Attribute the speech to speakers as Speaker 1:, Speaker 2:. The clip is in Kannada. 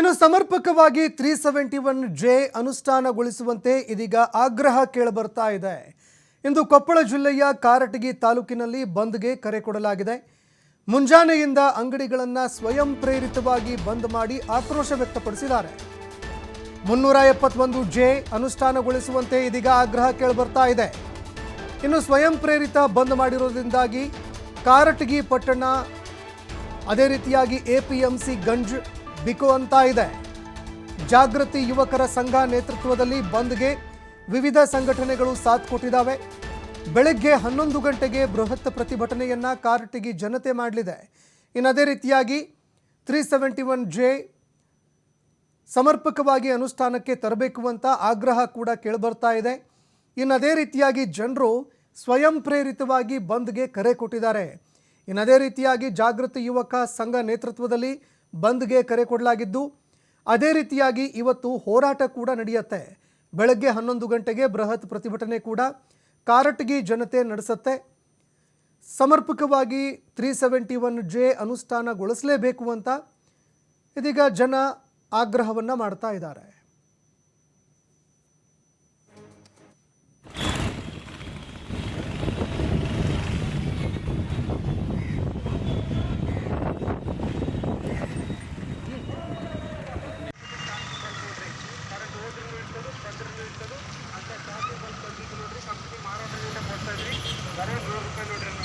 Speaker 1: ಇನ್ನು ಸಮರ್ಪಕವಾಗಿ ತ್ರೀ ಸೆವೆಂಟಿ ಒನ್ ಜೆ ಅನುಷ್ಠಾನಗೊಳಿಸುವಂತೆ ಇದೀಗ ಆಗ್ರಹ ಕೇಳಬರ್ತಾ ಇದೆ. ಇಂದು ಕೊಪ್ಪಳ ಜಿಲ್ಲೆಯ ಕಾರಟಗಿ ತಾಲೂಕಿನಲ್ಲಿ ಬಂದ್ಗೆ ಕರೆ ಕೊಡಲಾಗಿದೆ. ಮುಂಜಾನೆಯಿಂದ ಅಂಗಡಿಗಳನ್ನು ಸ್ವಯಂ ಪ್ರೇರಿತವಾಗಿ ಬಂದ್ ಮಾಡಿ ಆಕ್ರೋಶ ವ್ಯಕ್ತಪಡಿಸಿದ್ದಾರೆ. ಮುನ್ನೂರ ಎಪ್ಪತ್ತೊಂದು ಜೆ ಅನುಷ್ಠಾನಗೊಳಿಸುವಂತೆ ಇದೀಗ ಆಗ್ರಹ ಕೇಳಬರ್ತಾ ಇದೆ. ಇನ್ನು ಸ್ವಯಂ ಪ್ರೇರಿತ ಬಂದ್ ಮಾಡಿರೋದ್ರಿಂದಾಗಿ ಕಾರಟಗಿ ಪಟ್ಟಣ, ಅದೇ ರೀತಿಯಾಗಿ ಎಪಿಎಂಸಿ ಗಂಜ್ ಬಿಕೋ ಅಂತ ಇದೆ. ಜಾಗೃತಿ ಯುವಕರ ಸಂಘ ನೇತೃತ್ವದಲ್ಲಿ ಬಂದ್ಗೆ ವಿವಿಧ ಸಂಘಟನೆಗಳು ಸಾಥ್ ಕೊಟ್ಟಿದ್ದಾವೆ. ಬೆಳಗ್ಗೆ ಹನ್ನೊಂದು ಗಂಟೆಗೆ ಬೃಹತ್ ಪ್ರತಿಭಟನೆಯನ್ನ ಕಾರಟಗಿ ಜನತೆ ಮಾಡಲಿದೆ. ಇನ್ನು ಅದೇ ರೀತಿಯಾಗಿ ತ್ರೀ ಸೆವೆಂಟಿ ಒನ್ ಜೆ ಸಮರ್ಪಕವಾಗಿ ಅನುಷ್ಠಾನಕ್ಕೆ ತರಬೇಕು ಅಂತ ಆಗ್ರಹ ಕೂಡ ಕೇಳಿಬರ್ತಾ ಇದೆ. ಇನ್ನು ಅದೇ ರೀತಿಯಾಗಿ ಜನರು ಸ್ವಯಂ ಪ್ರೇರಿತವಾಗಿ ಬಂದ್ಗೆ ಕರೆ ಕೊಟ್ಟಿದ್ದಾರೆ. ಇನ್ನು ಅದೇ ರೀತಿಯಾಗಿ ಜಾಗೃತಿ ಯುವಕ ಸಂಘ ನೇತೃತ್ವದಲ್ಲಿ ಬಂದ್ಗೆ ಕರೆ ಕೊಡಲಾಗಿದ್ದು, ಅದೇ ರೀತಿಯಾಗಿ ಇವತ್ತು ಹೋರಾಟ ಕೂಡ ನಡೆಯುತ್ತೆ. ಬೆಳಗ್ಗೆ ಹನ್ನೊಂದು ಗಂಟೆಗೆ ಬೃಹತ್ ಪ್ರತಿಭಟನೆ ಕೂಡ ಕಾರಟಗಿ ಜನತೆ ನಡೆಸುತ್ತೆ. ಸಮರ್ಪಕವಾಗಿ ತ್ರೀ ಸೆವೆಂಟಿ ಒನ್ ಜೆ ಅನುಷ್ಠಾನಗೊಳಿಸಲೇಬೇಕು ಅಂತ ಇದೀಗ ಜನ ಆಗ್ರಹವನ್ನು ಮಾಡ್ತಾ ಇದ್ದಾರೆ.
Speaker 2: ಪತ್ರದಲ್ಲಿ ಇರ್ತದೆ. ಅಂತ ಕಾಫಿ ಬಂದು ತಂದಿದ್ದು ನೋಡ್ರಿ ಸಬ್ಸಿಡಿ ಮಾರಾಟದಿಂದ ಕೊಡ್ತಾ ಇದ್ರಿ. ಬರೀ ನೂರು ರೂಪಾಯಿ ನೋಡ್ರಿ